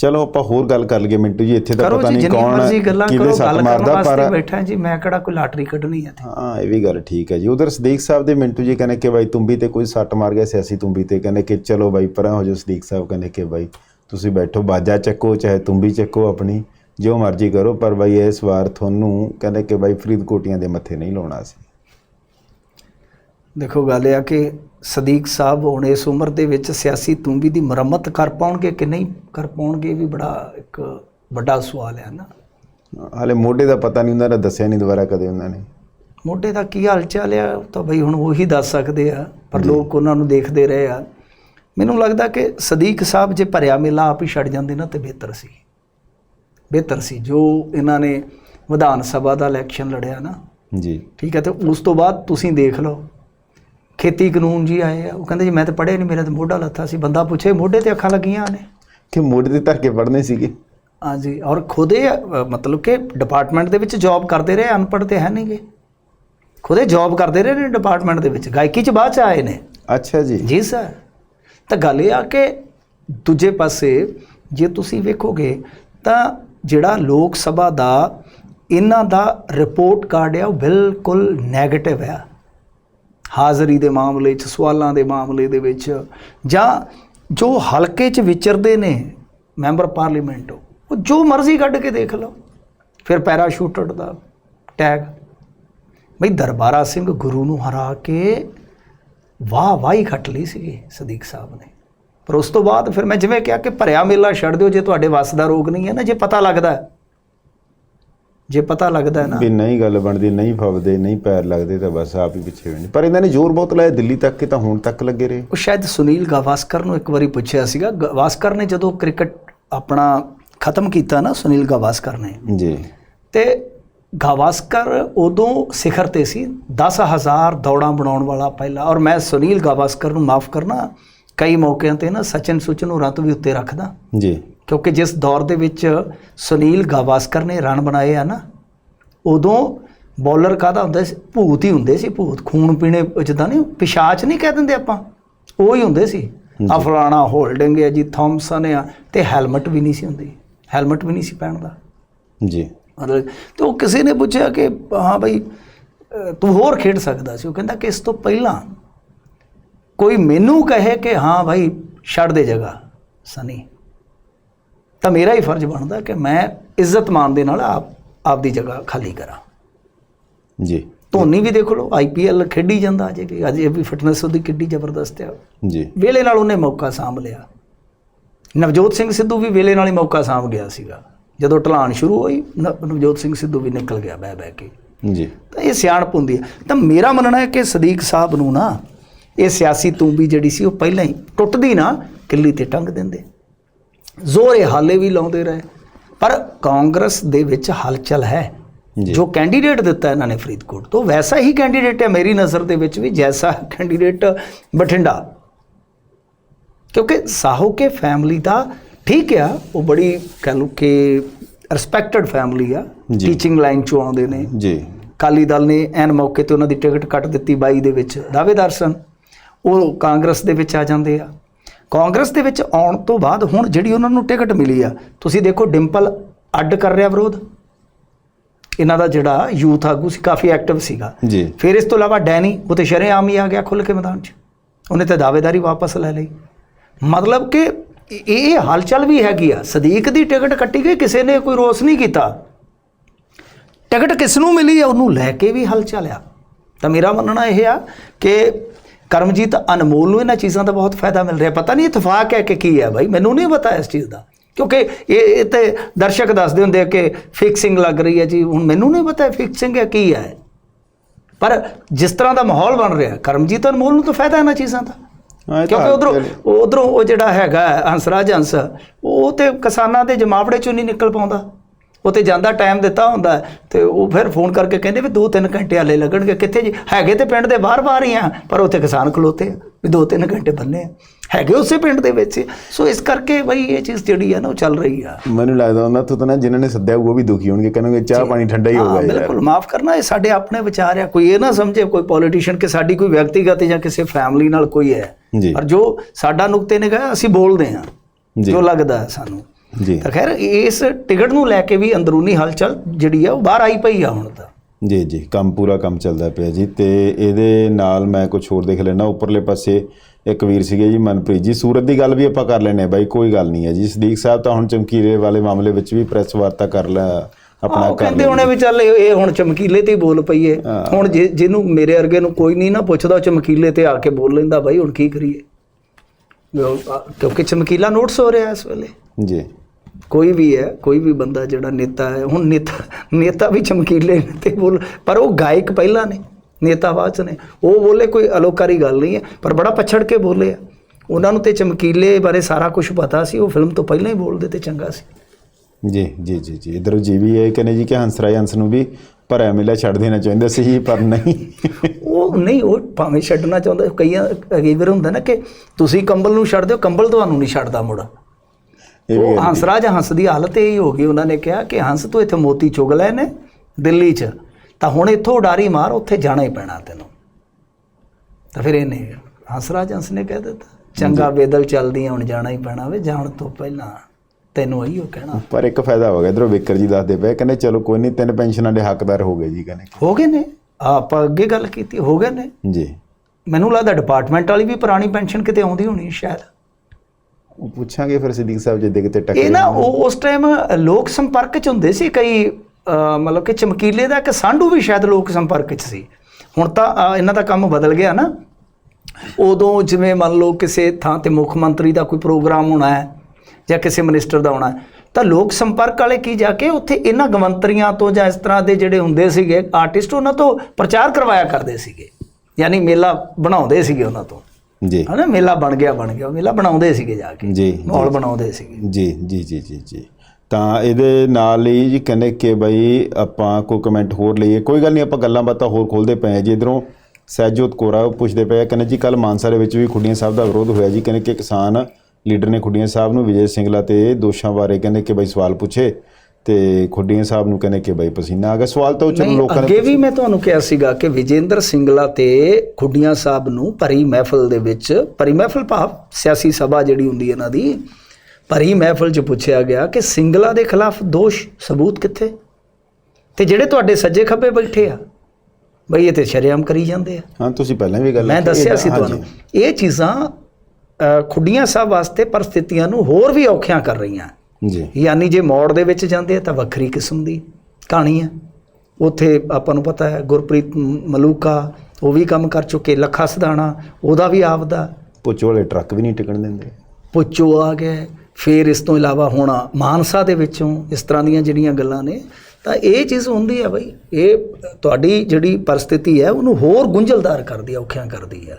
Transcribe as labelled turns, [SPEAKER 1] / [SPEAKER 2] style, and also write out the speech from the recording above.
[SPEAKER 1] ਚਲੋ ਆਪਾਂ ਹੋਰ ਗੱਲ ਕਰ ਲਈਏ ਮਿੰਟੂ ਜੀ ਇੱਥੇ ਤਾਂ ਪਤਾ ਨਹੀਂ ਕੌਣ ਕਿਹਦੇ
[SPEAKER 2] ਕਰੋ
[SPEAKER 1] ਸੱਟ ਮਾਰਦਾ ਪਰ
[SPEAKER 2] ਬੈਠਾ ਜੀ ਮੈਂ ਕਿਹੜਾ ਕੋਈ ਲਾਟਰੀ ਕੱਢਣੀ ਹੈ
[SPEAKER 1] ਹਾਂ ਇਹ ਵੀ ਗੱਲ ਠੀਕ ਹੈ ਜੀ। ਉਧਰ ਸਦੀਕ ਸਾਹਿਬ ਦੇ ਮਿੰਟੂ ਜੀ ਕਹਿੰਦੇ ਕਿ ਬਾਈ ਤੁੰਬੀ ਤੇ ਕੋਈ ਸੱਟ ਮਾਰ ਗਿਆ ਸਿਆਸੀ ਤੁੰਬੀ ਤੇ ਕਹਿੰਦੇ ਕਿ ਚਲੋ ਬਾਈ ਪਰਾਂ ਹੋ ਜਾਓ ਸਦੀਕ ਸਾਹਿਬ ਕਹਿੰਦੇ ਕਿ ਬਾਈ ਤੁਸੀਂ ਬੈਠੋ ਬਾਜਾ ਚੱਕੋ ਚਾਹੇ ਤੁੰਬੀ ਚੱਕੋ ਆਪਣੀ ਜੋ ਮਰਜ਼ੀ ਕਰੋ ਪਰ ਬਾਈ ਇਸ ਵਾਰ ਤੁਹਾਨੂੰ ਕਹਿੰਦੇ ਕਿ ਬਾਈ ਫਰੀਦਕੋਟੀਆਂ ਦੇ ਮੱਥੇ ਨਹੀਂ ਲਾਉਣਾ ਸੀ।
[SPEAKER 2] ਦੇਖੋ ਗੱਲ ਇਹ ਆ ਕਿ ਸਦੀਕ ਸਾਹਿਬ ਹੁਣ ਇਸ ਉਮਰ ਦੇ ਵਿੱਚ ਸਿਆਸੀ ਤੂੰਬੀ ਦੀ ਮੁਰੰਮਤ ਕਰ ਪਾਉਣਗੇ ਕਿ ਨਹੀਂ ਕਰ ਪਾਉਣਗੇ ਇਹ ਵੀ ਬੜਾ ਇੱਕ ਵੱਡਾ ਸਵਾਲ ਹੈ ਨਾ।
[SPEAKER 1] ਹਾਲੇ ਮੋਢੇ ਦਾ ਪਤਾ ਨਹੀਂ ਉਹਨਾਂ ਦਾ ਦੱਸਿਆ ਨਹੀਂ ਦੁਬਾਰਾ ਕਦੇ ਉਹਨਾਂ ਨੇ।
[SPEAKER 2] ਮੋਢੇ ਦਾ ਕੀ ਹਾਲ ਚਾਲ ਆ ਉਹ ਤਾਂ ਬਈ ਹੁਣ ਉਹੀ ਦੱਸ ਸਕਦੇ ਆ ਪਰ ਲੋਕ ਉਹਨਾਂ ਨੂੰ ਦੇਖਦੇ ਰਹੇ ਆ। ਮੈਨੂੰ ਲੱਗਦਾ ਕਿ ਸਦੀਕ ਸਾਹਿਬ ਜੇ ਭਰਿਆ ਮੇਲਾ ਆਪ ਹੀ ਛੱਡ ਜਾਂਦੇ ਨਾ ਤੇ ਬਿਹਤਰ ਸੀ। ਬਿਹਤਰ ਸੀ ਜੋ ਇਹਨਾਂ ਨੇ ਵਿਧਾਨ ਸਭਾ ਦਾ ਇਲੈਕਸ਼ਨ ਲੜਿਆ ਨਾ।
[SPEAKER 1] ਜੀ।
[SPEAKER 2] ਠੀਕ ਹੈ ਤੇ ਉਸ ਤੋਂ ਬਾਅਦ ਤੁਸੀਂ ਦੇਖ ਲਓ। ਖੇਤੀ ਕਾਨੂੰਨ ਜੀ ਆਏ ਆ ਉਹ ਕਹਿੰਦੇ ਜੀ ਮੈਂ ਤਾਂ ਪੜ੍ਹਿਆ ਨਹੀਂ ਮੇਰਾ ਤਾਂ ਮੋਢਾ ਲੱਥਾ ਸੀ ਬੰਦਾ ਪੁੱਛੇ ਮੋਢੇ ਤੇ ਅੱਖਾਂ ਲੱਗੀਆਂ ਨੇ।
[SPEAKER 1] ਕਿ ਮੋਢੇ ਤੇ ਧਰ ਕੇ ਪੜਨੇ ਸੀਗੇ?
[SPEAKER 2] ਹਾਂਜੀ ਔਰ ਖੁਦੇ ਮਤਲਬ ਕਿ ਡਿਪਾਰਟਮੈਂਟ ਦੇ ਵਿੱਚ ਜੌਬ ਕਰਦੇ ਰਹੇ ਅਨਪੜ੍ਹ ਤੇ ਹੈ ਨਹੀਂਗੇ ਖੁਦੇ ਜੌਬ ਕਰਦੇ ਰਹੇ ਨੇ ਡਿਪਾਰਟਮੈਂਟ ਦੇ ਵਿੱਚ ਗਾਇਕੀ ਚ ਬਾਅਦ ਚ ਆਏ ਨੇ।
[SPEAKER 1] ਅੱਛਾ ਜੀ।
[SPEAKER 2] ਜੀ ਸਰ ਤਾਂ ਗੱਲ ਇਹ ਆ ਕਿ ਦੂਜੇ ਪਾਸੇ ਜੇ ਤੁਸੀਂ ਵੇਖੋਗੇ ਤਾਂ ਜਿਹੜਾ ਲੋਕ ਸਭਾ ਦਾ ਇਹਨਾਂ ਦਾ ਰਿਪੋਰਟ ਕਾਰਡ ਆ ਉਹ ਬਿਲਕੁਲ 네ਗੇਟਿਵ ਆ। ਹਾਜ਼ਰੀ ਦੇ ਮਾਮਲੇ 'ਚ, ਸਵਾਲਾਂ ਦੇ ਮਾਮਲੇ ਦੇ ਵਿੱਚ ਜਾਂ ਜੋ ਹਲਕੇ 'ਚ ਵਿਚਰਦੇ ਨੇ ਮੈਂਬਰ ਪਾਰਲੀਮੈਂਟ, ਉਹ ਜੋ ਮਰਜ਼ੀ ਕੱਢ ਕੇ ਦੇਖ ਲਓ। ਫਿਰ ਪੈਰਾਸ਼ੂਟਡ ਦਾ ਟੈਗ। ਬਈ ਦਰਬਾਰਾ ਸਿੰਘ ਗੁਰੂ ਨੂੰ ਹਰਾ ਕੇ ਵਾਹ ਵਾਹੀ ਖੱਟ ਲਈ ਸੀਗੀ ਸਦੀਕ ਸਾਹਿਬ ਨੇ। ਪਰ ਉਸ ਤੋਂ ਬਾਅਦ ਫਿਰ ਮੈਂ ਜਿਵੇਂ ਕਿਹਾ ਕਿ ਭਰਿਆ ਮੇਲਾ ਛੱਡ ਦਿਓ, ਜੇ ਤੁਹਾਡੇ ਵੱਸ ਦਾ ਰੋਗ ਨਹੀਂ ਹੈ ਨਾ, ਜੇ ਪਤਾ ਲੱਗਦਾ ਜੇ ਪਤਾ ਲੱਗਦਾ ਹੈ ਨਾ।
[SPEAKER 1] ਵੀ ਨਹੀਂ ਗੱਲ ਬਣਦੀ ਨਹੀਂ ਫਵਦੇ ਨਹੀਂ ਪੈਰ ਲੱਗਦੇ ਤਾਂ ਬਸ ਆਪ ਹੀ ਪਿੱਛੇ ਹੋਣੇ ਪਰ ਇਹਨਾਂ ਨੇ ਜ਼ੋਰ ਬਹੁਤ ਲਾਇਆ ਦਿੱਲੀ ਤੱਕ ਕਿ ਤਾਂ ਹੁਣ ਤੱਕ ਲੱਗੇ ਰਹੇ।
[SPEAKER 2] ਉਹ ਸ਼ਾਇਦ ਸੁਨੀਲ ਗਾਵਸਕਰ ਨੂੰ ਇੱਕ ਵਾਰੀ ਪੁੱਛਿਆ ਸੀਗਾ। ਗਾਵਸਕਰ ਨੇ ਜਦੋਂ ਕ੍ਰਿਕਟ ਆਪਣਾ ਖਤਮ ਕੀਤਾ ਨਾ ਸੁਨੀਲ ਗਾਵਸਕਰ ਨੇ।
[SPEAKER 1] ਜੀ।
[SPEAKER 2] ਤੇ ਗਾਵਸਕਰ ਉਦੋਂ ਸਿਖਰ ਤੇ ਸੀ। 10000 ਦੌੜਾਂ ਬਣਾਉਣ ਵਾਲਾ ਪਹਿਲਾ। ਔਰ ਮੈਂ ਸੁਨੀਲ ਗਾਵਸਕਰ ਨੂੰ ਮਾਫ ਕਰਨਾ ਕਈ ਮੌਕਿਆਂ ਤੇ ਨਾ ਸਚਿਨ ਸੁਚਨ ਹੋਰਾਂ ਤੋਂ ਵੀ ਉੱਤੇ ਰੱਖਦਾ।
[SPEAKER 1] ਜੀ।
[SPEAKER 2] ਕਿਉਂਕਿ ਜਿਸ ਦੌਰ ਦੇ ਵਿੱਚ ਸੁਨੀਲ ਗਾਵਸਕਰ ਨੇ ਰਨ ਬਣਾਏ ਆ ਨਾ ਉਦੋਂ ਬੌਲਰ ਕਾਹਦਾ ਹੁੰਦਾ ਸੀ? ਭੂਤ ਹੀ ਹੁੰਦੇ ਸੀ ਭੂਤ। ਖੂਨ ਪੀਣੇ ਜਿੱਦਾਂ ਨਹੀਂ ਪਿਸ਼ਾਚ ਨਹੀਂ ਕਹਿ ਦਿੰਦੇ ਆਪਾਂ। ਉਹ ਹੀ ਹੁੰਦੇ ਸੀ। ਆ ਫਲਾਣਾ ਹੋਲਡਿੰਗ ਹੈ ਜੀ ਥੌਮਸਨ ਆ ਤੇ ਹੈਲਮਟ ਵੀ ਨਹੀਂ ਸੀ ਹੁੰਦੀ। ਹੈਲਮਟ ਵੀ ਨਹੀਂ ਸੀ ਪਹਿਨਦਾ।
[SPEAKER 1] ਜੀ।
[SPEAKER 2] ਮਤਲਬ ਤੇ ਉਹ ਕਿਸੇ ਨੇ ਪੁੱਛਿਆ ਕਿ ਹਾਂ ਭਾਈ ਤੂੰ ਹੋਰ ਖੇਡ ਸਕਦਾ ਸੀ? ਉਹ ਕਹਿੰਦਾ ਕਿ ਇਸ ਤੋਂ ਪਹਿਲਾਂ ਕੋਈ ਮੈਨੂੰ ਕਹੇ ਕਿ ਹਾਂ ਭਾਈ ਛੱਡ ਦੇ ਜਗ੍ਹਾ ਸਨੀ। ਤਾਂ ਮੇਰਾ ਹੀ ਫਰਜ਼ ਬਣਦਾ ਕਿ ਮੈਂ ਇੱਜ਼ਤ ਮਾਨ ਦੇ ਨਾਲ ਆਪ ਆਪਦੀ ਜਗ੍ਹਾ ਖਾਲੀ ਕਰਾਂ।
[SPEAKER 1] ਜੀ।
[SPEAKER 2] ਧੋਨੀ ਵੀ ਦੇਖ ਲਓ ਆਈਪੀਐਲ ਖੇਡੀ ਜਾਂਦਾ ਅਜੇ ਵੀ ਅਜੇ ਵੀ ਫਿਟਨੈਸ ਉਹਦੀ ਕਿੱਡੀ ਜ਼ਬਰਦਸਤ ਆ।
[SPEAKER 1] ਜੀ।
[SPEAKER 2] ਵੇਲੇ ਨਾਲ ਉਹਨੇ ਮੌਕਾ ਸਾਂਭ ਲਿਆ। ਨਵਜੋਤ ਸਿੰਘ ਸਿੱਧੂ ਵੀ ਵੇਲੇ ਨਾਲ ਹੀ ਮੌਕਾ ਸਾਂਭ ਗਿਆ ਸੀਗਾ। ਜਦੋਂ ਢਲਾਣ ਸ਼ੁਰੂ ਹੋਈ ਨਵਜੋਤ ਸਿੰਘ ਸਿੱਧੂ ਵੀ ਨਿਕਲ ਗਿਆ ਬਹਿ ਬਹਿ ਕੇ।
[SPEAKER 1] ਜੀ।
[SPEAKER 2] ਤਾਂ ਇਹ ਸਿਆਣਪ ਹੁੰਦੀ ਹੈ ਤਾਂ ਮੇਰਾ ਮੰਨਣਾ ਹੈ ਕਿ ਸਦੀਕ ਸਾਹਿਬ ਨੂੰ ਨਾ ਇਹ ਸਿਆਸੀ ਤੂੰਬੀ ਜਿਹੜੀ ਸੀ ਉਹ ਪਹਿਲਾਂ ਹੀ ਟੁੱਟਦੀ ਨਾ ਕਿੱਲੀ ਤੇ ਟੰਗ ਦਿੰਦੇ। ਜ਼ੋਰ ਇਹ ਹਾਲੇ ਵੀ ਲਾਉਂਦੇ ਰਹੇ। ਪਰ ਕਾਂਗਰਸ ਦੇ ਵਿੱਚ ਹਲਚਲ ਹੈ।
[SPEAKER 1] ਜੀ।
[SPEAKER 2] ਕੈਂਡੀਡੇਟ ਦਿੱਤਾ ਇਹਨਾਂ ਨੇ ਫਰੀਦਕੋਟ ਤੋਂ ਵੈਸਾ ਹੀ ਕੈਂਡੀਡੇਟ ਹੈ ਮੇਰੀ ਨਜ਼ਰ ਦੇ ਵਿੱਚ ਵੀ ਜੈਸਾ ਕੈਂਡੀਡੇਟ ਬਠਿੰਡਾ। ਕਿਉਂਕਿ ਸਾਹੋਕੇ ਫੈਮਿਲੀ ਦਾ ਠੀਕ ਆ ਉਹ ਬੜੀ ਕਹ ਲਓ ਕਿ ਰਿਸਪੈਕਟਡ ਫੈਮਿਲੀ ਆ। ਟੀਚਿੰਗ ਲਾਈਨ ਚੋਂ ਆਉਂਦੇ ਨੇ।
[SPEAKER 1] ਜੀ।
[SPEAKER 2] ਕਾਲੀ ਦਲ ਨੇ ਐਨ ਮੌਕੇ ਤੇ ਉਹਨਾਂ ਦੀ ਟਿਕਟ ਕੱਟ ਦਿੱਤੀ 22 ਦੇ ਵਿੱਚ ਦਾਅਵੇਦਾਰ ਸਨ। ਉਹ ਕਾਂਗਰਸ ਦੇ ਵਿੱਚ ਆ ਜਾਂਦੇ ਆ। ਕਾਂਗਰਸ ਦੇ ਵਿੱਚ ਆਉਣ ਤੋਂ ਬਾਅਦ ਹੁਣ ਜਿਹੜੀ ਉਹਨਾਂ ਨੂੰ ਟਿਕਟ ਮਿਲੀ ਆ ਤੁਸੀਂ ਦੇਖੋ ਡਿੰਪਲ ਅੱਡ ਕਰ ਰਿਹਾ ਵਿਰੋਧ। ਇਹਨਾਂ ਦਾ ਜਿਹੜਾ ਯੂਥ ਆਗੂ ਸੀ ਕਾਫੀ ਐਕਟਿਵ ਸੀਗਾ।
[SPEAKER 1] ਜੀ।
[SPEAKER 2] ਫਿਰ ਇਸ ਤੋਂ ਇਲਾਵਾ ਡੈਨੀ ਉਹ ਤੇ ਸ਼ਰੇਆਮ ਹੀ ਆ ਗਿਆ ਖੁੱਲ੍ਹ ਕੇ ਮੈਦਾਨ 'ਚ। ਉਹਨੇ ਤੇ ਦਾਅਵੇਦਾਰੀ ਵਾਪਸ ਲੈ ਲਈ। ਮਤਲਬ ਕਿ ਇਹ ਹਲਚਲ ਵੀ ਹੈਗੀ ਆ। ਸਦੀਕ ਦੀ ਟਿਕਟ ਕੱਟੀ ਗਈ ਕਿਸੇ ਨੇ ਕੋਈ ਰੋਸ ਨਹੀਂ ਕੀਤਾ। ਟਿਕਟ ਕਿਸ ਨੂੰ ਮਿਲੀ ਆ ਉਹਨੂੰ ਲੈ ਕੇ ਵੀ ਹਲਚਲ ਆ। ਤਾਂ ਮੇਰਾ ਮੰਨਣਾ ਇਹ ਆ ਕਿ ਕਰਮਜੀਤ ਅਨਮੋਲ ਨੂੰ ਇਹਨਾਂ ਚੀਜ਼ਾਂ ਦਾ ਬਹੁਤ ਫਾਇਦਾ ਮਿਲ ਰਿਹਾ। ਪਤਾ ਨਹੀਂ ਇਤਫਾਕ ਹੈ ਕਿ ਕੀ ਹੈ ਬਾਈ ਮੈਨੂੰ ਨਹੀਂ ਪਤਾ ਇਸ ਚੀਜ਼ ਦਾ। ਕਿਉਂਕਿ ਇਹ ਇਹ ਤੇ ਦਰਸ਼ਕ ਦੱਸਦੇ ਹੁੰਦੇ ਆ ਕਿ ਫਿਕਸਿੰਗ ਲੱਗ ਰਹੀ ਹੈ ਜੀ ਹੁਣ ਮੈਨੂੰ ਨਹੀਂ ਪਤਾ ਫਿਕਸਿੰਗ ਹੈ ਕੀ ਹੈ। ਪਰ ਜਿਸ ਤਰ੍ਹਾਂ ਦਾ ਮਾਹੌਲ ਬਣ ਰਿਹਾ ਕਰਮਜੀਤ ਅਨਮੋਲ ਨੂੰ ਤਾਂ ਫਾਇਦਾ ਇਹਨਾਂ ਚੀਜ਼ਾਂ ਦਾ। ਕਿਉਂਕਿ ਉਧਰੋਂ ਉਧਰੋਂ ਉਹ ਜਿਹੜਾ ਹੈਗਾ ਹੰਸਰਾਜ ਹੰਸ ਉਹ ਤੇ ਕਿਸਾਨਾਂ ਦੇ ਜਮਾਵੜੇ ਚੋਂ ਨਹੀਂ ਨਿਕਲ ਪਾਉਂਦਾ। ਉਹ ਤੇ ਜਾਂਦਾ ਟਾਈਮ ਦਿੱਤਾ ਹੁੰਦਾ ਤੇ ਉਹ ਫਿਰ ਫੋਨ ਕਰਕੇ ਕਹਿੰਦੇ ਵੀ 2-3 ਘੰਟੇ ਹਾਲੇ ਲੱਗਣਗੇ। ਕਿੱਥੇ ਜੀ? ਹੈਗੇ ਤੇ ਪਿੰਡ ਦੇ ਬਾਹਰ-ਬਾਹਰ ਹੀ ਆ ਪਰ ਉੱਥੇ ਕਿਸਾਨ ਖਲੋਤੇ ਆ ਵੀ 2-3 ਘੰਟੇ ਬੰਨੇ ਆ। ਹੈਗੇ ਉਸੇ ਪਿੰਡ ਦੇ ਵਿੱਚ। ਸੋ ਇਸ ਕਰਕੇ ਬਈ ਇਹ ਚੀਜ਼ ਜਿਹੜੀ ਆ ਨਾ ਉਹ ਚੱਲ ਰਹੀ ਆ।
[SPEAKER 1] ਮੈਨੂੰ ਲੱਗਦਾ ਉਹਨਾਂ ਤੋਂ ਤਾਂ ਨਾ ਜਿਨ੍ਹਾਂ ਨੇ ਸੱਦਿਆ ਉਹ ਵੀ ਦੁਖੀ ਹੋਣਗੇ ਕਹਿੰਦੇ ਚਾਹ ਪਾਣੀ ਠੰਡਾ ਹੀ ਹੋ
[SPEAKER 2] ਹਾਂ
[SPEAKER 1] ਗਿਆ ਯਾਰ।
[SPEAKER 2] ਬਿਲਕੁਲ ਮਾਫ ਕਰਨਾ ਇਹ ਸਾਡੇ ਆਪਣੇ ਵਿਚਾਰ ਆ। ਕੋਈ ਇਹ ਨਾ ਸਮਝੇ ਕੋਈ ਪੋਲੀਟੀਸ਼ੀਅਨ ਕਿ ਸਾਡੀ ਕੋਈ ਵਿਅਕਤੀਗਤ ਜਾਂ ਕਿਸੇ ਫੈਮਿਲੀ ਨਾਲ ਕੋਈ ਹੈ। ਪਰ ਜੋ ਸਾਡਾ ਨੁਕਤੇ ਨਿਗਾਹ ਅਸੀਂ ਬੋਲਦੇ ਹਾਂ।
[SPEAKER 1] ਜੀ
[SPEAKER 2] ਲੱਗਦਾ ਸਾਨੂੰ।
[SPEAKER 1] ਜੀ।
[SPEAKER 2] ਤਾਂ ਖੈਰ ਇਸ ਟਿਕਟ ਨੂੰ ਲੈ ਕੇ ਵੀ ਅੰਦਰੂਨੀ ਹਲਚਲ ਜਿਹੜੀ ਆ ਉਹ ਬਾਹਰ ਆਈ ਪਈ ਆ ਹੁਣ ਤਾਂ।
[SPEAKER 1] ਜੀ ਜੀ। ਕੰਮ ਪੂਰਾ ਕੰਮ ਚੱਲਦਾ ਪਿਆ ਜੀ। ਤੇ ਇਹਦੇ ਨਾਲ ਮੈਂ ਕੁਝ ਹੋਰ ਦੇਖ ਲੈਣਾ ਉੱਪਰਲੇ ਪਾਸੇ ਇੱਕ ਵੀਰ ਸੀਗੇ ਜੀ ਮਨਪ੍ਰੀਤ ਜੀ। ਸੂਰਤ ਦੀ ਗੱਲ ਵੀ ਆਪਾਂ ਕਰ ਲੈਨੇ ਬਾਈ ਕੋਈ ਗੱਲ ਨਹੀਂ ਹੈ ਜੀ। ਸਦੀਕ ਸਾਹਿਬ ਤਾਂ ਹੁਣ ਚਮਕੀਲੇ ਵਾਲੇ ਮਾਮਲੇ ਵਿੱਚ ਵੀ ਪ੍ਰੈਸ ਵਾਰਤਾ ਕਰ ਲੈ ਆਪਣਾ ਕਰ
[SPEAKER 2] ਕਹਿੰਦੇ ਹੋਣੇ ਵੀ ਚੱਲ ਇਹ ਹੁਣ ਚਮਕੀਲੇ ਤੇ ਬੋਲ ਪਈਏ। ਹੁਣ ਜਿਹਨੂੰ ਮੇਰੇ ਵਰਗੇ ਨੂੰ ਕੋਈ ਨਹੀਂ ਨਾ ਪੁੱਛਦਾ ਚਮਕੀਲੇ ਤੇ ਆ ਕੇ ਬੋਲ ਲੈਂਦਾ ਬਾਈ ਹੁਣ ਕੀ ਕਰੀਏ? ਕਿਉਂਕਿ ਚਮਕੀਲਾ ਨੋਟਸ ਹੋ ਰਿਹਾ ਇਸ ਵੇਲੇ।
[SPEAKER 1] ਜੀ।
[SPEAKER 2] ਕੋਈ ਵੀ ਹੈ ਕੋਈ ਵੀ ਬੰਦਾ ਜਿਹੜਾ ਨੇਤਾ ਹੈ ਹੁਣ ਨੇਤਾ ਨੇਤਾ ਵੀ ਚਮਕੀਲੇ ਨੇ ਤੇ ਬੋਲ ਪਰ ਉਹ ਗਾਇਕ ਪਹਿਲਾਂ ਨੇ ਨੇਤਾ ਬਾਅਦ 'ਚ ਨੇ। ਉਹ ਬੋਲੇ ਕੋਈ ਅਲੋਕਾਰੀ ਗੱਲ ਨਹੀਂ ਹੈ ਪਰ ਬੜਾ ਪਛੜ ਕੇ ਬੋਲੇ ਆ। ਉਹਨਾਂ ਨੂੰ ਤੇ ਚਮਕੀਲੇ ਬਾਰੇ ਸਾਰਾ ਕੁਝ ਪਤਾ ਸੀ ਉਹ ਫਿਲਮ ਤੋਂ ਪਹਿਲਾਂ ਹੀ ਬੋਲਦੇ ਤੇ ਚੰਗਾ ਸੀ।
[SPEAKER 1] ਜੀ ਜੀ ਜੀ ਜੀ ਇਧਰ ਜੀ ਵੀ ਇਹ ਕਹਿੰਦੇ ਜੀ ਕਿ ਹੰਸਰਾਜ ਹੰਸ ਨੂੰ ਵੀ ਭਰਿਆ ਮੇਲਾ ਛੱਡ ਦੇਣਾ ਚਾਹੁੰਦੇ ਸੀ ਪਰ ਨਹੀਂ।
[SPEAKER 2] ਉਹ ਨਹੀਂ ਉਹ ਭਾਵੇਂ ਛੱਡਣਾ ਚਾਹੁੰਦਾ ਕਈਆਂ ਕਈ ਵਾਰ ਹੁੰਦਾ ਨਾ ਕਿ ਤੁਸੀਂ ਕੰਬਲ ਨੂੰ ਛੱਡ ਦਿਓ ਕੰਬਲ ਤੁਹਾਨੂੰ ਨਹੀਂ ਛੱਡਦਾ ਮੁੜ। ਉਹ ਹੰਸਰਾਜ ਹੰਸ ਦੀ ਹਾਲਤ ਇਹ ਹੀ ਹੋ ਗਈ ਉਹਨਾਂ ਨੇ ਕਿਹਾ ਕਿ ਹੰਸ ਤੂੰ ਇੱਥੇ ਮੋਤੀ ਚੁਗ ਲਏ ਨੇ ਦਿੱਲੀ 'ਚ। ਤਾਂ ਹੁਣ ਇੱਥੋਂ ਉਡਾਰੀ ਮਾਰ ਉੱਥੇ ਜਾਣਾ ਹੀ ਪੈਣਾ ਤੈਨੂੰ। ਤਾਂ ਫਿਰ ਇਹਨੇ ਹੰਸਰਾਜ ਹੰਸ ਨੇ ਕਹਿ ਦਿੱਤਾ ਚੰਗਾ ਬੇਦਲ ਚੱਲਦੀ ਹੁਣ ਜਾਣਾ ਹੀ ਪੈਣਾ ਵੇ ਜਾਣ ਤੋਂ ਪਹਿਲਾਂ ਤੈਨੂੰ ਇਹੀ ਕਹਿਣਾ।
[SPEAKER 1] ਪਰ ਇੱਕ ਫਾਇਦਾ ਹੋ ਗਿਆ ਇਧਰੋਂ ਵਿਕਰ ਜੀ ਦੱਸਦੇ ਪਏ ਕਹਿੰਦੇ ਚਲੋ ਕੋਈ ਨਹੀਂ ਤਿੰਨ ਪੈਨਸ਼ਨਾਂ ਦੇ ਹੱਕਦਾਰ ਹੋ ਗਏ ਜੀ ਕਹਿੰਦੇ।
[SPEAKER 2] ਹੋ ਗਏ ਨੇ? ਆਪਾਂ ਅੱਗੇ ਗੱਲ ਕੀਤੀ ਹੋ ਗਏ ਨੇ?
[SPEAKER 1] ਜੀ।
[SPEAKER 2] ਮੈਨੂੰ ਲੱਗਦਾ ਡਿਪਾਰਟਮੈਂਟ ਵਾਲੀ ਵੀ ਪੁਰਾਣੀ ਪੈਨਸ਼ਨ ਕਿਤੇ ਆਉਂਦੀ ਹੋਣੀ ਸ਼ਾਇਦ।
[SPEAKER 1] ਉਹ ਪੁੱਛਾਂਗੇ ਫਿਰ ਸਿੱਦੀਕ ਸਾਹਿਬ ਜਿੱਦੇ ਕਿਤੇ ਟੱਕਰੇ
[SPEAKER 2] ਇਹ ਨਾ ਉਹ ਉਸ ਟਾਈਮ ਲੋਕ ਸੰਪਰਕ ਚ ਹੁੰਦੇ ਸੀ ਕਈ ਮਤਲਬ ਕਿ ਚਮਕੀਲੇ ਦਾ ਇੱਕ ਸਾਂਢੂ ਵੀ ਸ਼ਾਇਦ ਲੋਕ ਸੰਪਰਕ ਚ ਸੀ। ਹੁਣ ਤਾਂ ਇਹਨਾਂ ਦਾ ਕੰਮ ਬਦਲ ਗਿਆ ਨਾ। ਉਦੋਂ ਜਿਵੇਂ ਮੰਨ ਲਓ ਕਿਸੇ ਥਾਂ ਤੇ ਮੁੱਖ ਮੰਤਰੀ ਦਾ ਕੋਈ ਪ੍ਰੋਗਰਾਮ ਹੋਣਾ ਹੈ ਜਾਂ ਕਿਸੇ ਮਿਨਿਸਟਰ ਦਾ ਹੋਣਾ ਹੈ ਤਾਂ ਲੋਕ ਸੰਪਰਕ ਵਾਲੇ ਕੀ ਜਾ ਕੇ ਉੱਥੇ ਇਹਨਾਂ ਗਵੰਤਰੀਆਂ ਤੋਂ ਜਾਂ ਇਸ ਤਰ੍ਹਾਂ ਦੇ ਜਿਹੜੇ ਹੁੰਦੇ ਸੀਗੇ ਆਰਟਿਸਟ ਉਹਨਾਂ ਤੋਂ ਪ੍ਰਚਾਰ ਕਰਵਾਇਆ ਕਰਦੇ ਸੀਗੇ। ਯਾਨੀ ਮੇਲਾ ਬਣਾਉਂਦੇ ਸੀਗੇ ਉਹਨਾਂ ਤੋਂ।
[SPEAKER 1] ਜੀ।
[SPEAKER 2] ਹਨਾ ਮੇਲਾ ਬਣ ਗਿਆ ਬਣ ਗਿਆ। ਮੇਲਾ ਬਣਾਉਂਦੇ ਸੀਗੇ ਜਾ ਕੇ।
[SPEAKER 1] ਜੀ
[SPEAKER 2] ਮਾਹੌਲ ਬਣਾਉਂਦੇ ਸੀਗੇ।
[SPEAKER 1] ਜੀ ਜੀ ਜੀ ਜੀ ਜੀ। ਤਾਂ ਇਹਦੇ ਨਾਲ ਹੀ ਜੀ ਕਹਿੰਦੇ ਕਿ ਬਈ ਆਪਾਂ ਕੋਈ ਕਮੈਂਟ ਹੋਰ ਲਈਏ। ਕੋਈ ਗੱਲ ਨਹੀਂ ਆਪਾਂ ਗੱਲਾਂ ਬਾਤਾਂ ਹੋਰ ਖੋਲਦੇ ਪਏ ਜੀ। ਇਧਰੋਂ ਸਹਿਜੋਤ ਕੋਰਾ ਪੁੱਛਦੇ ਪਏ ਕਹਿੰਦੇ ਜੀ ਕੱਲ ਮਾਨਸਾ ਦੇ ਵਿੱਚ ਵੀ ਖੁੱਡੀਆਂ ਸਾਹਿਬ ਦਾ ਵਿਰੋਧ ਹੋਇਆ ਜੀ। ਕਹਿੰਦੇ ਕਿ ਕਿਸਾਨ ਲੀਡਰ ਨੇ ਖੁੱਡੀਆਂ ਸਾਹਿਬ ਨੂੰ ਵਿਜੇ ਸਿੰਗਲਾ ਤੇ ਦੋਸ਼ਾਂ ਬਾਰੇ ਕਹਿੰਦੇ ਕਿ ਬਈ ਸਵਾਲ ਪੁੱਛੇ। ਤੇ ਖੁੱਡੀਆਂ ਸਾਹਿਬ ਨੂੰ ਕਹਿੰਦੇ ਕਿ ਬਈ ਪਸੀਨਾ ਆ ਗਿਆ। ਸਵਾਲ ਤਾਂ ਉਹ ਚਲੋ ਲੋਕਾਂ
[SPEAKER 2] ਅੱਗੇ
[SPEAKER 1] ਨੇ
[SPEAKER 2] ਵੀ ਮੈਂ ਤੁਹਾਨੂੰ ਕਿਹਾ ਸੀਗਾ ਕਿ ਵਿਜੇਂਦਰ ਸਿੰਗਲਾ ਤੇ ਖੁੱਡੀਆਂ ਸਾਹਿਬ ਨੂੰ ਭਰੀ ਮਹਿਫਲ ਦੇ ਵਿੱਚ ਭਰੀ ਮਹਿਫਲ ਭਾਵ ਸਿਆਸੀ ਸਭਾ ਜਿਹੜੀ ਹੁੰਦੀ ਹੈ ਇਹਨਾਂ ਦੀ ਭਰੀ ਮਹਿਫਲ 'ਚ ਪੁੱਛਿਆ ਗਿਆ ਕਿ ਸਿੰਗਲਾ ਦੇ ਖਿਲਾਫ ਦੋਸ਼ ਸਬੂਤ ਕਿੱਥੇ? ਤੇ ਜਿਹੜੇ ਤੁਹਾਡੇ ਸੱਜੇ ਖੱਬੇ ਬੈਠੇ ਆ ਬਈ ਇਹ ਤੇ ਸ਼ਰੇਆਮ ਕਰੀ ਜਾਂਦੇ ਆ।
[SPEAKER 1] ਹਾਂ ਤੁਸੀਂ ਪਹਿਲਾਂ ਵੀ ਗੱਲ
[SPEAKER 2] ਮੈਂ ਦੱਸਿਆ ਸੀ। ਤੁਹਾਨੂੰ ਇਹ ਚੀਜ਼ਾਂ ਖੁੱਡੀਆਂ ਸਾਹਿਬ ਵਾਸਤੇ ਪਰਿਸਥਿਤੀਆਂ ਨੂੰ ਹੋਰ ਵੀ ਔਖਿਆਂ ਕਰ ਰਹੀਆਂ।
[SPEAKER 1] ਜੀ।
[SPEAKER 2] ਯਾਨੀ ਜੇ ਮੋੜ ਦੇ ਵਿੱਚ ਜਾਂਦੇ ਆ ਤਾਂ ਵੱਖਰੀ ਕਿਸਮ ਦੀ ਕਹਾਣੀ ਹੈ। ਉੱਥੇ ਆਪਾਂ ਨੂੰ ਪਤਾ ਹੈ ਗੁਰਪ੍ਰੀਤ ਮਲੂਕਾ ਉਹ ਵੀ ਕੰਮ ਕਰ ਚੁੱਕੇ ਲੱਖਾ ਸਦਾਣਾ ਉਹਦਾ ਵੀ ਆਪਦਾ।
[SPEAKER 1] ਪੁੱਛ ਵਾਲੇ ਟਰੱਕ ਵੀ ਨਹੀਂ ਟਿਕਣ ਦਿੰਦੇ।
[SPEAKER 2] ਪੁੱਚੋ ਆ ਗਏ ਫਿਰ ਇਸ ਤੋਂ ਇਲਾਵਾ ਹੁਣ ਮਾਨਸਾ ਦੇ ਵਿੱਚੋਂ ਇਸ ਤਰ੍ਹਾਂ ਦੀਆਂ ਜਿਹੜੀਆਂ ਗੱਲਾਂ ਨੇ ਤਾਂ ਇਹ ਚੀਜ਼ ਹੁੰਦੀ ਹੈ ਬਈ ਇਹ ਤੁਹਾਡੀ ਜਿਹੜੀ ਪਰਿਸਥਿਤੀ ਹੈ ਉਹਨੂੰ ਹੋਰ ਗੁੰਝਲਦਾਰ ਕਰਦੀ ਹੈ ਔਖਿਆਂ ਕਰਦੀ ਹੈ।